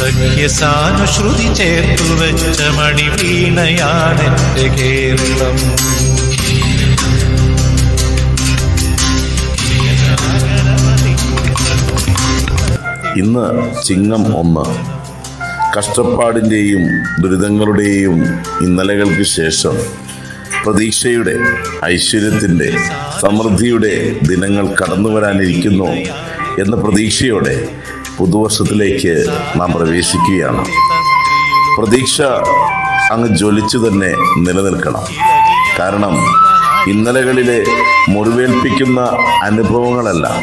സഖ്യസാനുശ്രുതി ചേർത്തു വെച്ച മണി വീണയാണെന്റെ കേരളം. ഇന്ന് ചിങ്ങം ഒന്ന്. കഷ്ടപ്പാടിന്റെയും ദുരിതങ്ങളുടെയും ഇന്നലകൾക്ക് ശേഷം പ്രതീക്ഷയുടെ ഐശ്വര്യത്തിന്റെ സമൃദ്ധിയുടെ ദിനങ്ങൾ കടന്നു വരാനിരിക്കുന്നു എന്ന പ്രതീക്ഷയോടെ പുതുവർഷത്തിലേക്ക് നാം പ്രവേശിക്കുകയാണ്. പ്രതീക്ഷ അങ്ങ് ജ്വലിച്ചു തന്നെ നിലനിൽക്കണം. കാരണം ഇന്നലകളിലെ മുറിവേൽപ്പിക്കുന്ന അനുഭവങ്ങളല്ല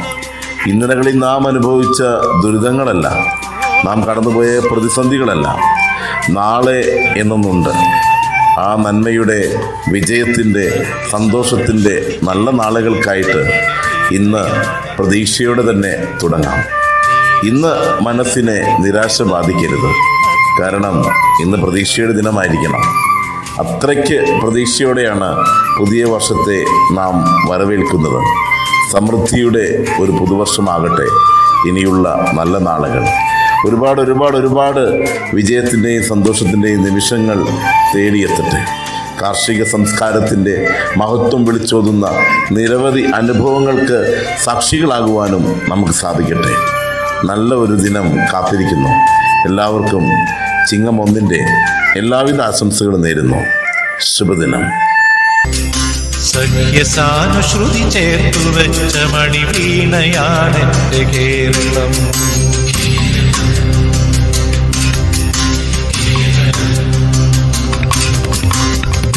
ഇന്നലകളിൽ നാം അനുഭവിച്ച ദുരിതങ്ങളല്ല നാം കടന്നുപോയ പ്രതിസന്ധികളല്ല. നാളെ എന്നൊന്നുണ്ട്. ആ നന്മയുടെ വിജയത്തിന്റെ സന്തോഷത്തിന്റെ നല്ല നാളുകൾക്കായിട്ട് ഇന്ന് പ്രതീക്ഷയോടെ തന്നെ തുടങ്ങാം. ഇന്ന് മനസ്സിനെ നിരാശ ബാധിക്കരുത് കാരണം ഇന്ന് പ്രതീക്ഷയുടെ ദിനമായിരിക്കണം. അത്രയ്ക്ക് പ്രതീക്ഷയോടെയാണ് പുതിയ വർഷത്തെ നാം വരവേൽക്കുന്നത്. സമൃദ്ധിയുടെ ഒരു പുതുവർഷമാകട്ടെ. ഇനിയുള്ള നല്ല നാളുകൾ. ഒരുപാട് ഒരുപാട് ഒരുപാട് വിജയത്തിന്റെയും സന്തോഷത്തിന്റെയും നിമിഷങ്ങൾ തേടിയെത്തട്ടെ. കാർഷിക സംസ്കാരത്തിന്റെ മഹത്വം വിളിച്ചോതുന്ന നിരവധി അനുഭവങ്ങൾക്ക് സാക്ഷികളാകുവാനും നമുക്ക് സാധിക്കട്ടെ. നല്ല ഒരു ദിനം കാത്തിരിക്കുന്നു. എല്ലാവർക്കും ചിങ്ങം ഒന്നിന്റെ എല്ലാവിധ ആശംസകളും നേരുന്നു. ശുഭദിനം. സഖ്യസാനുശ്രുതി ചേർത്തു വെച്ച മണി വീണയാണെന്റെ കേരളം.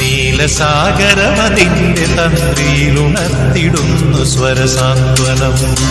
നീലസാഗരമതിന്റെ തന്ത്രിയിലുണർത്തിടുന്നു സ്വരസാന്ത്വനം.